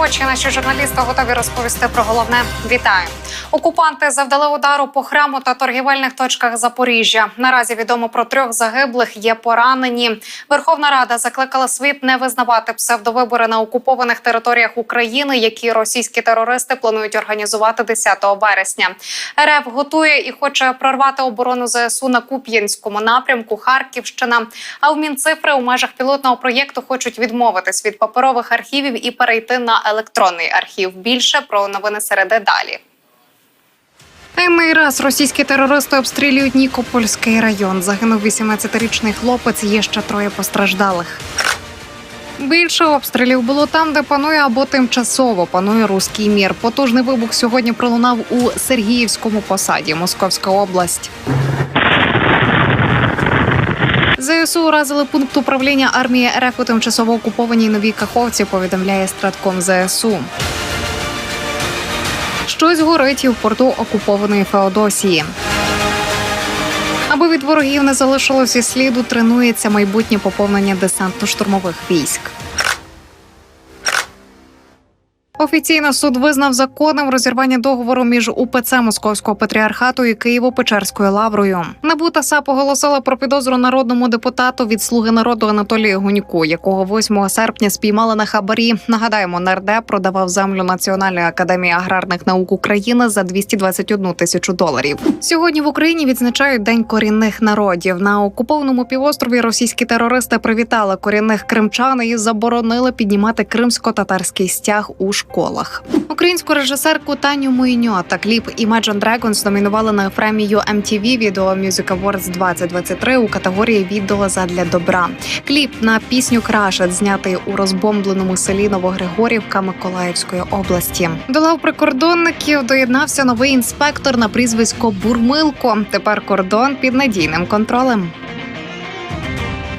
очі. Наші журналісти готові розповісти про головне. Вітаю! Окупанти завдали удару по храму та торгівельних точках Запоріжжя. Наразі відомо про трьох загиблих. Є поранені. Верховна Рада закликала світ не визнавати псевдовибори на окупованих територіях України, які російські терористи планують організувати 10 вересня. РФ готує і хоче прорвати оборону ЗСУ на Куп'янському напрямку. Харківщина. А в Мінцифри у межах пілотного проєкту хочуть відмовитись від паперових архівів і перейти на електронний архів. Більше про новини середи далі. Енний раз російські терористи обстрілюють Нікопольський район. Загинув 18-річний хлопець. Є ще троє постраждалих. Більше обстрілів було там, де панує або тимчасово панує руський мір. Потужний вибух сьогодні пролунав у Сергіївському посаді, Московська область. ЗСУ уразили пункт управління армії РФ у тимчасово окупованій новій Каховці. Повідомляє стратком ЗСУ. Щось горить і в порту окупованої Феодосії. Аби від ворогів не залишилося сліду, тренується майбутнє поповнення десантно-штурмових військ. Офіційно суд визнав законним розірвання договору між УПЦ Московського патріархату і Києво-Печерською лаврою. НАБУ та САП оголосила про підозру народному депутату від слуги народу Анатолію Гуньку, якого 8 серпня спіймали на хабарі. Нагадаємо, нардеп продавав землю Національної академії аграрних наук України за 221 тисячу доларів. Сьогодні в Україні відзначають День корінних народів. На окупованому півострові російські терористи привітали корінних кримчан і заборонили піднімати кримсько-татарський стяг у школах. Українську режисерку Таню Муйньо та кліп Imagine Dragons номінували на премію MTV Video Music Awards 2023 у категорії відео задля добра. Кліп на пісню Крашет знятий у розбомбленому селі Новогригорівка Миколаївської області. До лав прикордонників доєднався новий інспектор на прізвисько Бурмилко. Тепер кордон під надійним контролем.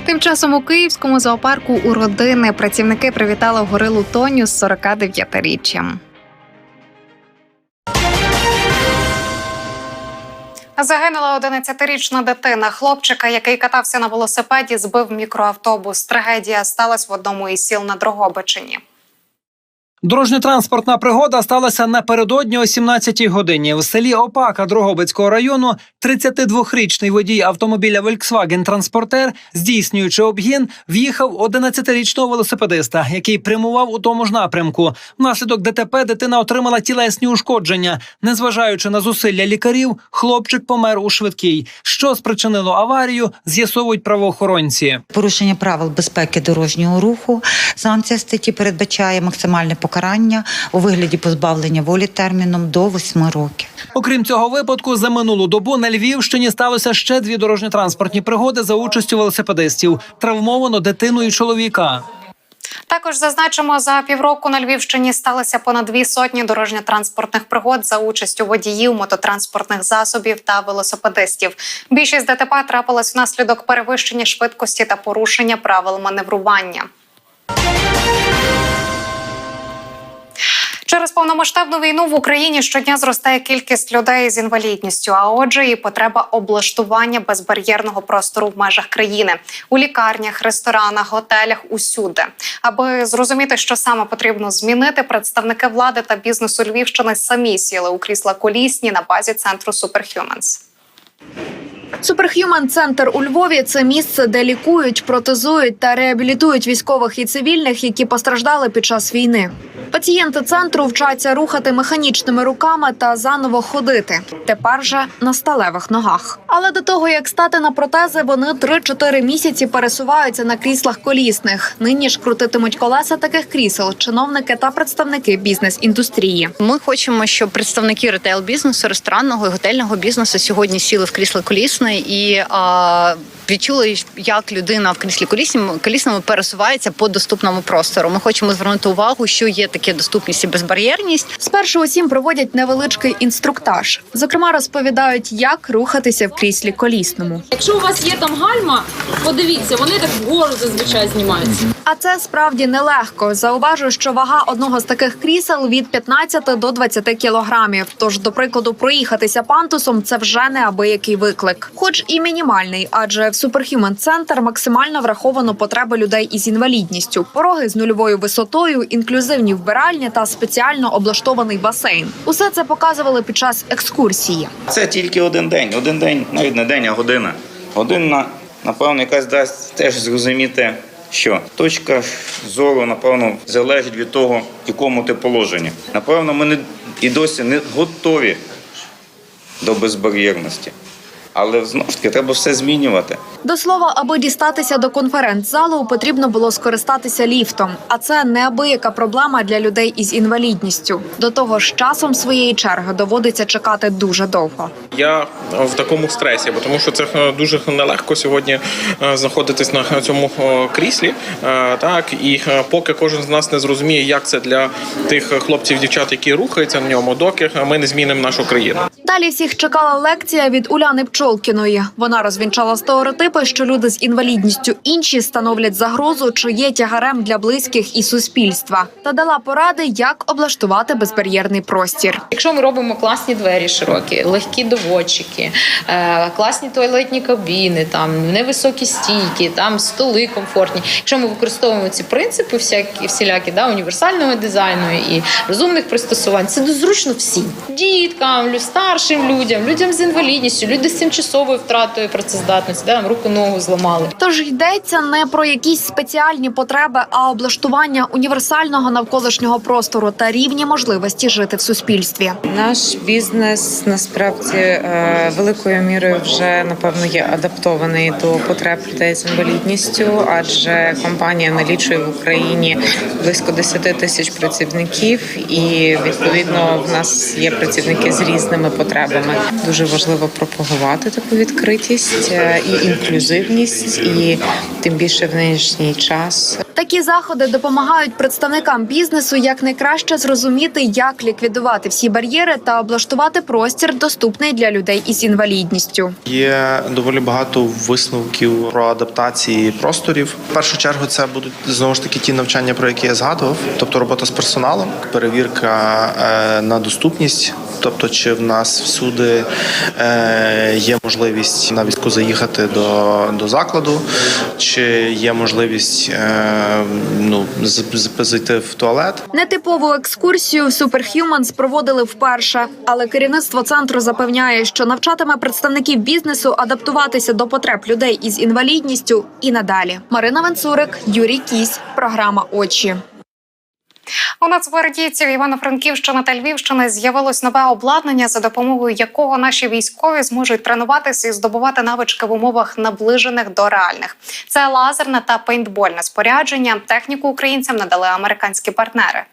Тим часом у київському зоопарку у родини працівники привітали горилу Тоню з 49-річчям. Загинула 11-річна дитина. Хлопчика, який катався на велосипеді, збив мікроавтобус. Трагедія сталася в одному із сіл на Дрогобичині. Дорожньо-транспортна пригода сталася напередодні о 17-й годині. В селі Опака Дрогобицького району 32-річний водій автомобіля Volkswagen Транспортер, здійснюючи обгін, в'їхав 11-річного велосипедиста, який прямував у тому ж напрямку. Внаслідок ДТП дитина отримала тілесні ушкодження. Незважаючи на зусилля лікарів, хлопчик помер у швидкій. Що спричинило аварію, з'ясовують правоохоронці. Порушення правил безпеки дорожнього руху. Санкція статті передбачає максимальне покарання у вигляді позбавлення волі терміном до 8 років. Окрім цього випадку, за минулу добу на Львівщині сталося ще дві дорожньо-транспортні пригоди за участю велосипедистів. Травмовано дитину і чоловіка. Також зазначимо, за півроку на Львівщині сталося понад дві сотні дорожньо-транспортних пригод за участю водіїв, мототранспортних засобів та велосипедистів. Більшість ДТП трапилась внаслідок перевищення швидкості та порушення правил маневрування. Через повномасштабну війну в Україні щодня зростає кількість людей з інвалідністю, а отже, і потреба облаштування безбар'єрного простору в межах країни у лікарнях, ресторанах, готелях усюди. Аби зрозуміти, що саме потрібно змінити, представники влади та бізнесу Львівщини самі сіли у крісла колісні на базі центру Superhumans. Суперх'юман центр у Львові це місце, де лікують, протезують та реабілітують військових і цивільних, які постраждали під час війни. Пацієнти центру вчаться рухати механічними руками та заново ходити. Тепер же на сталевих ногах. Але до того як стати на протези, вони 3-4 місяці пересуваються на кріслах колісних. Нині ж крутитимуть колеса таких крісел, чиновники та представники бізнес-індустрії. Ми хочемо, щоб представники ретейл бізнесу, ресторанного і готельного бізнесу сьогодні сіли в крісло колісне і а, відчули, як людина в кріслі колісному колісному пересувається по доступному простору. Ми хочемо звернути увагу, що є таке доступність і безбар'єрність. Спершу усім проводять невеличкий інструктаж. Зокрема, розповідають, як рухатися в кріслі колісному. Якщо у вас є там гальма, подивіться, вони так вгору зазвичай знімаються. А це справді нелегко. Зауважу, що вага одного з таких крісел від 15 до 20 кілограмів. Тож, до прикладу, проїхатися пантусом це вже неабиякий виклик, хоч і мінімальний, адже в Superhuman Center максимально враховано потреби людей із інвалідністю, пороги з нульовою висотою, інклюзивні вбиральні та спеціально облаштований басейн. Усе це показували під час екскурсії. Це тільки один день. Один день, навіть не день, а година. Година, напевно, якась дасть теж зрозуміти, що точка зору, напевно, залежить від того, якому ти положенні. Напевно, ми не, і досі не готові до безбар'єрності. Але знову ж таки треба все змінювати. До слова, аби дістатися до конференц-залу, потрібно було скористатися ліфтом. А це неабияка проблема для людей із інвалідністю. До того ж, часом своєї черги доводиться чекати дуже довго. Я в такому стресі, бо тому що це е, дуже нелегко сьогодні е, знаходитись на цьому е, кріслі. Так і поки кожен з нас не зрозуміє, як це для тих хлопців, дівчат, які рухаються на ньому, доки ми не змінимо нашу країну. Далі всіх чекала лекція від Уляни Пчолкіної. Вона розвінчала стереотипи, що люди з інвалідністю інші становлять загрозу, чи є тягарем для близьких і суспільства, та дала поради, як облаштувати безбар'єрний простір. Якщо ми робимо класні двері широкі, легкі доводчики, е, класні туалетні кабіни, там невисокі стійки, там столи комфортні. Якщо ми використовуємо ці принципи, всякі всілякі да, універсального дизайну і розумних пристосувань, це дуже зручно всім діткам, старшим людям, людям з інвалідністю, люди з тимчасовою втратою працездатності, да, там руку ногу зламали. Тож йдеться не про якісь спеціальні потреби, а облаштування універсального навколишнього простору та рівні можливості жити в суспільстві. Наш бізнес насправді е, великою мірою вже напевно є адаптований до потреб людей з інвалідністю, адже компанія налічує в Україні близько 10 тисяч працівників, і відповідно в нас є працівники з різними потребами. Дуже важливо пропагувати таку відкритість е, і інклюзивність, і тим більше в нинішній час Такі заходи допомагають представникам бізнесу якнайкраще зрозуміти, як ліквідувати всі бар'єри та облаштувати простір, доступний для людей із інвалідністю. Є доволі багато висновків про адаптації просторів. В першу чергу це будуть знову ж таки ті навчання, про які я згадував, тобто робота з персоналом, перевірка е, на доступність. Тобто, чи в нас всюди е, є можливість на візку заїхати до, до закладу, чи є можливість е, ну, зайти в туалет. Нетипову екскурсію в Superhumans проводили вперше, але керівництво центру запевняє, що навчатиме представників бізнесу адаптуватися до потреб людей із інвалідністю і надалі. Марина Венцурик, Юрій Кісь, програма Очі. У нацгвардійців Івано-Франківщини та Львівщини з'явилось нове обладнання, за допомогою якого наші військові зможуть тренуватися і здобувати навички в умовах наближених до реальних. Це лазерне та пейнтбольне спорядження. Техніку українцям надали американські партнери.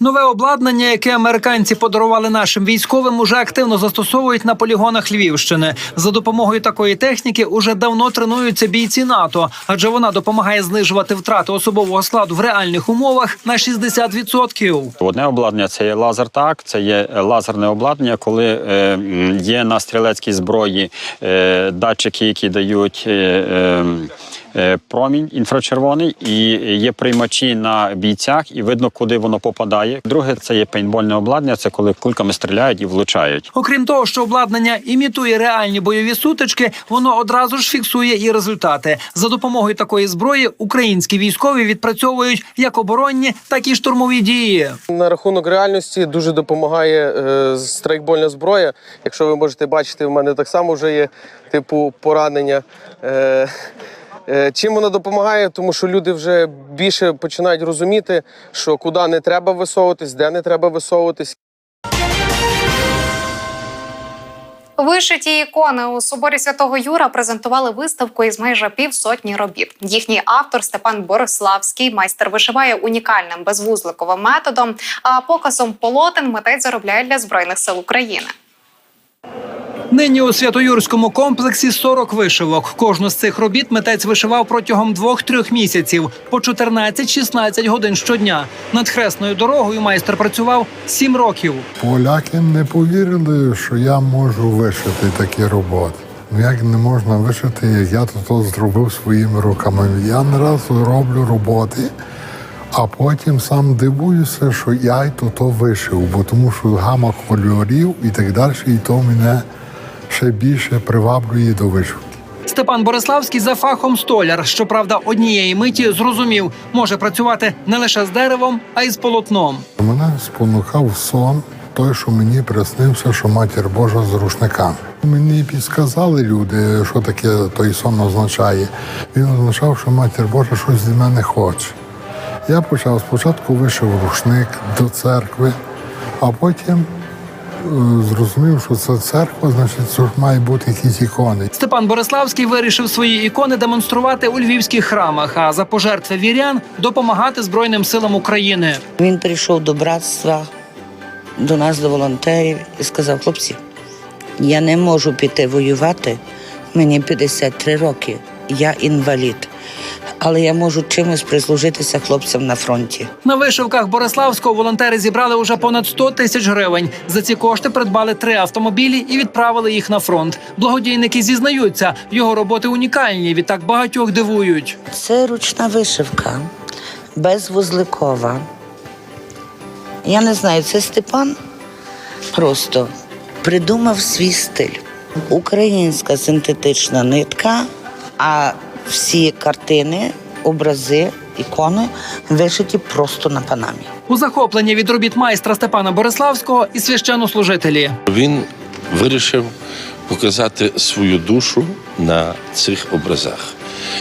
Нове обладнання, яке американці подарували нашим військовим, уже активно застосовують на полігонах Львівщини. За допомогою такої техніки уже давно тренуються бійці НАТО, адже вона допомагає знижувати втрати особового складу в реальних умовах на 60%. Одне обладнання це є лазер так, це є лазерне обладнання, коли е, є на стрілецькій зброї е, датчики, які дають. Е, е, Промінь інфрачервоний і є приймачі на бійцях, і видно, куди воно попадає. Друге, це є пейнтбольне обладнання. Це коли кульками стріляють і влучають. Окрім того, що обладнання імітує реальні бойові сутички, воно одразу ж фіксує і результати. За допомогою такої зброї українські військові відпрацьовують як оборонні, так і штурмові дії. На рахунок реальності дуже допомагає е, страйкбольна зброя. Якщо ви можете бачити, в мене так само вже є типу поранення. Е, е, Чим вона допомагає? Тому що люди вже більше починають розуміти, що куди не треба висовуватись, де не треба висовуватись. Вишиті ікони у соборі святого Юра презентували виставку із майже півсотні робіт. Їхній автор Степан Бориславський майстер вишиває унікальним безвузликовим методом. А показом полотен митець заробляє для збройних сил України. Нині у Святоюрському комплексі 40 вишивок. Кожну з цих робіт митець вишивав протягом двох-трьох місяців по 14-16 годин щодня. Над хресною дорогою майстер працював 7 років. Поляки не повірили, що я можу вишити такі роботи. Ну як не можна вишити, як я то, то зробив своїми руками. Я не раз роблю роботи, а потім сам дивуюся, що я й то, то вишив, бо тому що гама кольорів і так далі, і то мене ще більше приваблює до вишивки. Степан Бориславський за фахом столяр. Щоправда, однієї миті зрозумів, може працювати не лише з деревом, а й з полотном. Мене спонукав сон, той, що мені приснився, що матір Божа з рушниками. Мені підсказали люди, що таке той сон означає. Він означав, що матір Божа щось від мене хоче. Я почав спочатку вишив рушник до церкви, а потім зрозумів, що це церква, значить, це ж має бути якісь ікони. Степан Бориславський вирішив свої ікони демонструвати у львівських храмах, а за пожертви вірян допомагати Збройним силам України. Він прийшов до братства, до нас, до волонтерів, і сказав: хлопці, я не можу піти воювати, мені 53 роки, я інвалід, але я можу чимось прислужитися хлопцям на фронті. На вишивках Бориславського волонтери зібрали уже понад 100 тисяч гривень. За ці кошти придбали три автомобілі і відправили їх на фронт. Благодійники зізнаються, його роботи унікальні, відтак багатьох дивують. Це ручна вишивка, безвузликова. Я не знаю, це Степан просто придумав свій стиль. Українська синтетична нитка, а всі картини, образи, ікони вишиті просто на панамі. У захопленні від робіт майстра Степана Бориславського і священнослужителі. Він вирішив показати свою душу на цих образах.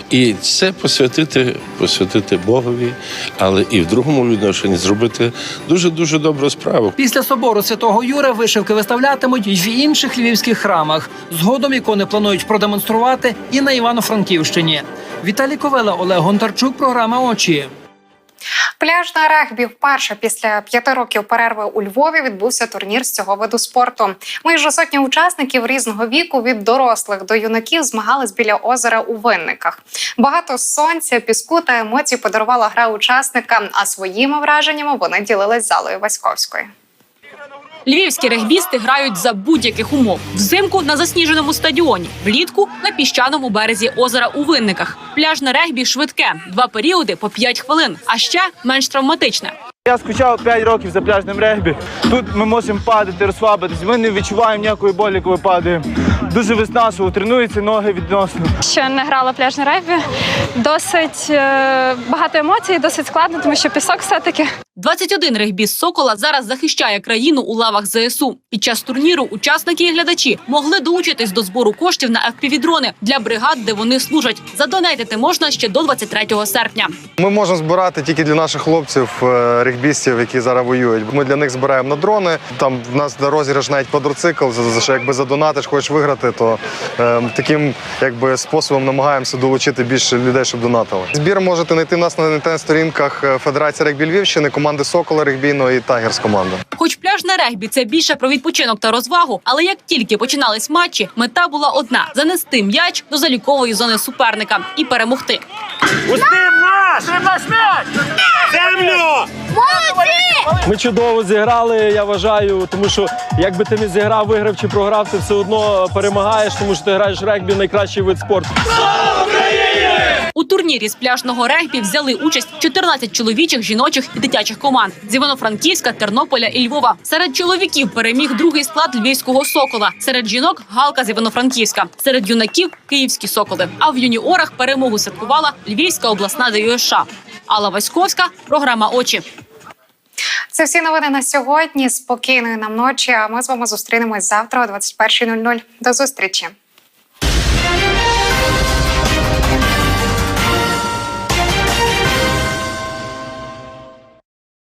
І це посвятити, посвятити Богові, але і в другому відношенні зробити дуже дуже добру справу. Після собору святого Юра вишивки виставлятимуть і в інших львівських храмах. Згодом ікони планують продемонструвати і на Івано-Франківщині. Віталій Ковела, Олег Гонтарчук, програма Очі. Пляжне регбі вперше після п'яти років перерви у Львові відбувся турнір з цього виду спорту. Майже сотня учасників різного віку від дорослих до юнаків змагались біля озера у винниках. Багато сонця, піску та емоцій подарувала гра учасникам. А своїми враженнями вони ділились залою Васьковської. Львівські регбісти грають за будь-яких умов: взимку на засніженому стадіоні, влітку на піщаному березі озера у винниках. Пляжне регбі швидке, два періоди по 5 хвилин, а ще менш травматичне. Я скучав 5 років за пляжним регбі. Тут ми можемо падати, розслабитись. Ми не відчуваємо ніякої болі, коли падаємо. Дуже виснажливо, тренуються ноги відносно. Ще не грала пляжне регбі. Досить е, багато емоцій, досить складно, тому що пісок все-таки. 21 регбіст Сокола зараз захищає країну у лавах ЗСУ. Під час турніру учасники і глядачі могли долучитись до збору коштів на FPV-дрони для бригад, де вони служать. Задонатити можна ще до 23 серпня. Ми можемо збирати тільки для наших хлопців, е, регбістів, які зараз воюють. Ми для них збираємо на дрони. Там в нас на розіграш навіть квадроцикл. За що якби задонатиш, хочеш виграти, то е, таким якби способом намагаємося долучити більше людей, щоб донатили. Збір можете знайти в нас на інтернет-сторінках е, Федерації регбі Львівщини, команди Сокола регбійного і Тагерс команда. Хоч пляжне регбі це більше про відпочинок та розвагу, але як тільки починались матчі, мета була одна: занести м'яч до залікової зони суперника і перемогти. Устим наш! Наш м'яч! Землю! Ми чудово зіграли, я вважаю, тому що якби ти не зіграв, виграв чи програв, ти все одно перемагаєш, тому що ти граєш регбі найкращий вид спорту. У турнірі з пляжного регбі взяли участь 14 чоловічих, жіночих і дитячих команд з Івано-Франківська, Тернополя і Львова. Серед чоловіків переміг другий склад львівського сокола. Серед жінок Галка з Івано-Франківська. Серед юнаків київські соколи. А в юніорах перемогу святкувала Львівська обласна ДЮСШ. Алла Васьковська, програма Очі. Це всі новини на сьогодні. Спокійної нам ночі. А ми з вами зустрінемось завтра о 21.00. До зустрічі.